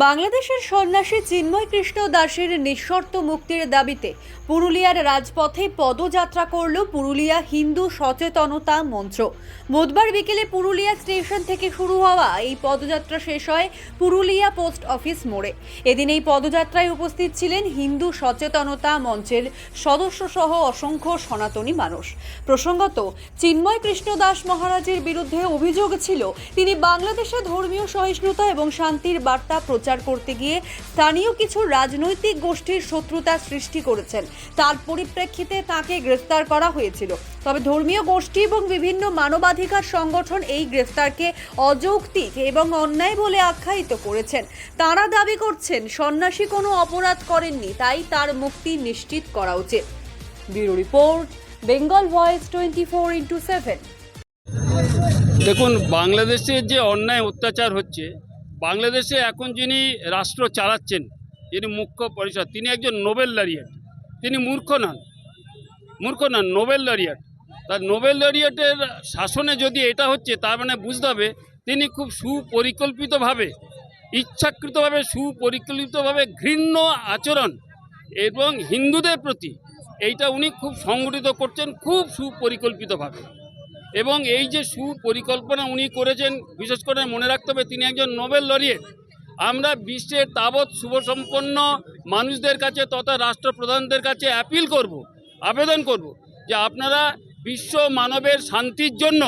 বাংলাদেশের সন্ন্যাসী চিন্ময় কৃষ্ণ দাসের নিঃশর্ত মুক্তির দাবিতে পুরুলিয়ার রাজপথে পদযাত্রা করল পুরুলিয়া হিন্দু সচেতনতা মঞ্চ বুধবার বিকেলে পুরুলিয়া স্টেশন থেকে শুরু হওয়া এই পদযাত্রা শেষ হয় পুরুলিয়া পোস্ট অফিস মোড়ে। এদিন এই পদযাত্রায় উপস্থিত ছিলেন হিন্দু সচেতনতা মঞ্চের সদস্য সহ অসংখ্য সনাতনী মানুষ। প্রসঙ্গত, চিন্ময় কৃষ্ণ দাস মহারাজের বিরুদ্ধে অভিযোগ ছিল, তিনি বাংলাদেশে ধর্মীয় সহিষ্ণুতা এবং শান্তির বার্তা প্রচার করতে গিয়ে স্থানীয় কিছু রাজনৈতিক গোষ্ঠীর শত্রুতা সৃষ্টি করেছেন। তার পরিপ্রেক্ষিতে তাকে গ্রেফতার করা হয়েছিল। তবে ধর্মীয় গোষ্ঠী এবং বিভিন্ন মানবাধিকার সংগঠন এই গ্রেফতারকে অযৌক্তিক এবং অন্যায় বলে আখ্যায়িত করেছেন। তারা দাবি করছেন, সন্ন্যাসী কোনো অপরাধ করেননি, তাই তার মুক্তি নিশ্চিত করা উচিত। Bureau report, Bengal voice twenty four into seven. দেখুন বাংলাদেশে যে অন্যায় অত্যাচার হচ্ছে বাংলাদেশে এখন যিনি রাষ্ট্র চালাচ্ছেন, যিনি মুখ্য পরিষদ তিনি একজন নোবেল লরিয়েট তিনি মূর্খ নন মূর্খ নন, নোবেল লরিয়েট তার নোবেল লরিয়েটের শাসনে যদি এটা হচ্ছে, তার মানে বুঝতে হবে তিনি খুব সুপরিকল্পিতভাবে, ইচ্ছাকৃতভাবে, সুপরিকল্পিতভাবে ঘৃণ্য আচরণ এবং হিন্দুদের প্রতি এইটা উনি খুব সংগঠিত করছেন, খুব সুপরিকল্পিতভাবে। এবং এই যে সুপরিকল্পনা উনি করেছেন, বিশেষ করে মনে রাখতে হবে তিনি একজন নোবেল লরিয়েট। আমরা বিশ্বের তাবৎ শুভসম্পন্ন মানুষদের কাছে তথা রাষ্ট্রপ্রধানদের কাছে অ্যাপিল করব, আবেদন করব যে আপনারা বিশ্ব মানবের শান্তির জন্য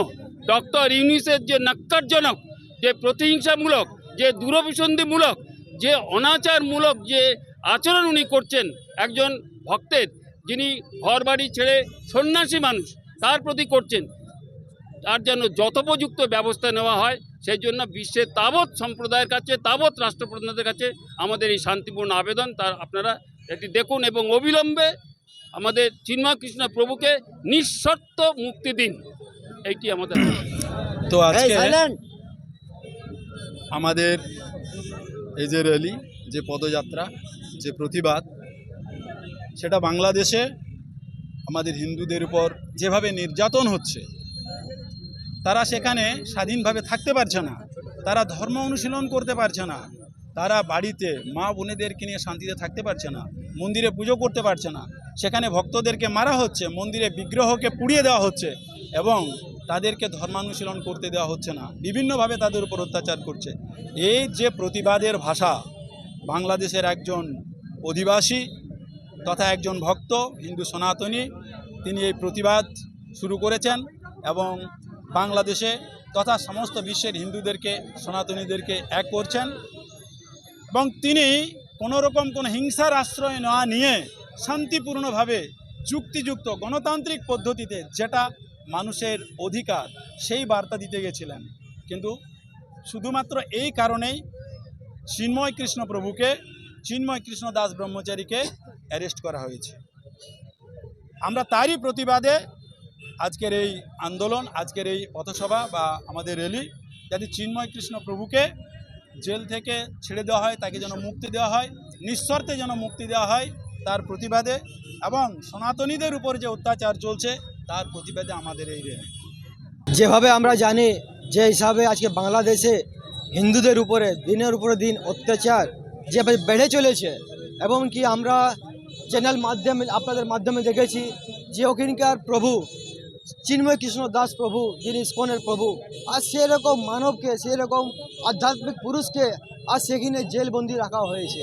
ডক্টর ইউনিসের যে নাক্কারজনক যে প্রতিহিংসামূলক, যে দূরভিসন্ধিমূলক, যে অনাচারমূলক যে আচরণ উনি করছেন একজন ভক্তের, যিনি ঘরবাড়ি ছেড়ে সন্ন্যাসী মানুষ, তার প্রতি করছেন। তার যেন যথোপযুক্ত ব্যবস্থা নেওয়া হয় সেই জন্য বিশ্বের তাবৎ সম্প্রদায়ের কাছে তাবৎ রাষ্ট্রপ্রধানদের কাছে আমাদের এই শান্তিপূর্ণ আবেদন তার আপনারা এটি দেখুন এবং অবিলম্বে আমাদের চিন্ময় কৃষ্ণ প্রভুকে নিঃশর্ত মুক্তি দিন। এইটি আমাদের তো আজকে আমাদের এই যে র্যালি যে পদযাত্রা যে প্রতিবাদ সেটা বাংলাদেশে আমাদের হিন্দুদের উপর যেভাবে নির্যাতন হচ্ছে তারা সেখানে স্বাধীনভাবে থাকতে পারছে না। তারা ধর্ম অনুশীলন করতে পারছে না। তারা বাড়িতে মা বোনেদেরকে নিয়ে শান্তিতে থাকতে পারছে না। মন্দিরে পুজো করতে পারছে না। সেখানে ভক্তদেরকে মারা হচ্ছে, মন্দিরে বিগ্রহকে পুড়িয়ে দেওয়া হচ্ছে এবং তাদেরকে ধর্মানুশীলন করতে দেওয়া হচ্ছে না। বিভিন্নভাবে তাদের উপর অত্যাচার করছে। এই যে প্রতিবাদের ভাষা, বাংলাদেশের একজন অধিবাসী তথা একজন ভক্ত, হিন্দু সনাতনী, তিনি এই প্রতিবাদ শুরু করেছেন এবং বাংলাদেশে তথা সমস্ত বিশ্বের হিন্দুদেরকে, সনাতনীদেরকে এক করছেন এবং তিনি কোনো রকম কোনো হিংসার আশ্রয় না নিয়ে শান্তিপূর্ণভাবে যুক্তিযুক্ত গণতান্ত্রিক পদ্ধতিতে যেটা মানুষের অধিকার, সেই বার্তা দিতে গেছিলেন। কিন্তু শুধুমাত্র এই কারণেই চিন্ময় কৃষ্ণ প্রভুকে, চিন্ময় কৃষ্ণ দাস ব্রহ্মচারীকে অ্যারেস্ট করা হয়েছে। আমরা তারই প্রতিবাদে আজকের এই আন্দোলন, আজকের এই পথসভা বা আমাদের র্যালি যাতে চিন্ময় কৃষ্ণ প্রভুকে জেল থেকে ছেড়ে দেওয়া হয়, তাকে যেন মুক্তি দেওয়া হয়, নিঃশর্তে যেন মুক্তি দেওয়া হয় তার প্রতিবাদে এবং সনাতনীদের উপর যে অত্যাচার চলছে তার প্রতিবাদে আমাদের এই র্যালি। যেভাবে আমরা জানি যে হিসাবে আজকে বাংলাদেশে হিন্দুদের উপরে, দিনের উপরে দিন অত্যাচার যেভাবে বেড়ে চলেছে এবং কি আমরা চ্যানেল মাধ্যমে, আপনাদের মাধ্যমে দেখেছি যে ওখানকার প্রভু চিন্ময় কৃষ্ণ দাস প্রভু, যিনি ইস্কনের প্রভু, আর সেরকম মানবকে, সেরকম আধ্যাত্মিক পুরুষকে আজ সেখানে জেলবন্দি রাখা হয়েছে।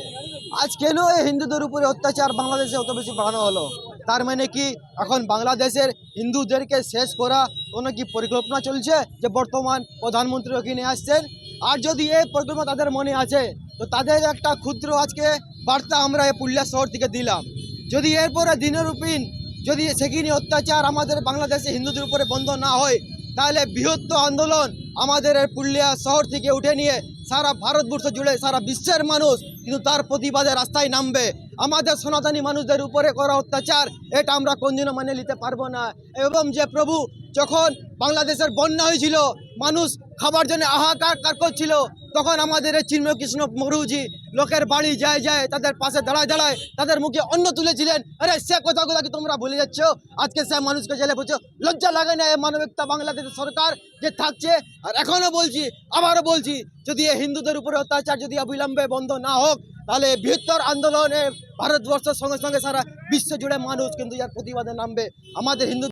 আজ কেন এই হিন্দুদের উপরে অত্যাচার বাংলাদেশে অত বেশি বাড়ানো হলো? তার মানে কি, এখন বাংলাদেশের হিন্দুদেরকে শেষ করা কোনো কি পরিকল্পনা চলছে যে বর্তমান প্রধানমন্ত্রী ওখানে আসছেন? আর যদি এই পরিকল্পনা তাদের মনে আছে, তো তাদের একটা ক্ষুদ্র আজকে বার্তা আমরা এই পুরুলিয়া শহর থেকে দিলাম। যদি এরপরে দিনের রূপিন যদি সেখানে অত্যাচার আমাদের বাংলাদেশে হিন্দুদের উপরে বন্ধ না হয়, তাহলে বৃহত্তর আন্দোলন আমাদের পুরুলিয়া শহর থেকে উঠে নিয়ে সারা ভারতবর্ষ জুড়ে সারা বিশ্বের মানুষ কিন্তু তার প্রতিবাদে রাস্তায় নামবে। আমাদের সনাতনী মানুষদের উপরে করা অত্যাচার, এটা আমরা কোনদিনও মানে নিতে পারব না। এবং যে প্রভু যখন বাংলাদেশের বন্যা হয়েছিল, মানুষ খাবার জন্য আহাকার কার করছিল তখন আমাদের এই চিন্ময় কৃষ্ণ মরুজি লোকের বাড়ি যায় যায় তাদের পাশে দাঁড়ায় দাঁড়ায় তাদের মুখে অন্ন তুলেছিলেন। আরে সে কথাগুলো কি তোমরা ভুলে যাচ্ছ? আজকে সে মানুষকে জেলে পড়ছো। লজ্জা লাগে না এই মানবিকতা বাংলাদেশের সরকার যে থাকছে? আর এখনও বলছি আবারও বলছি, যদি হিন্দুদের উপরে অত্যাচার যদি অবিলম্বে বন্ধ না হোক, তাহলে বৃহত্তর আন্দোলনে ভারতবর্ষের সঙ্গে সঙ্গে সারা বিশ্ব জুড়ে মানুষ কিন্তু ইয়ার প্রতিবাদে নামবে। আমাদের হিন্দু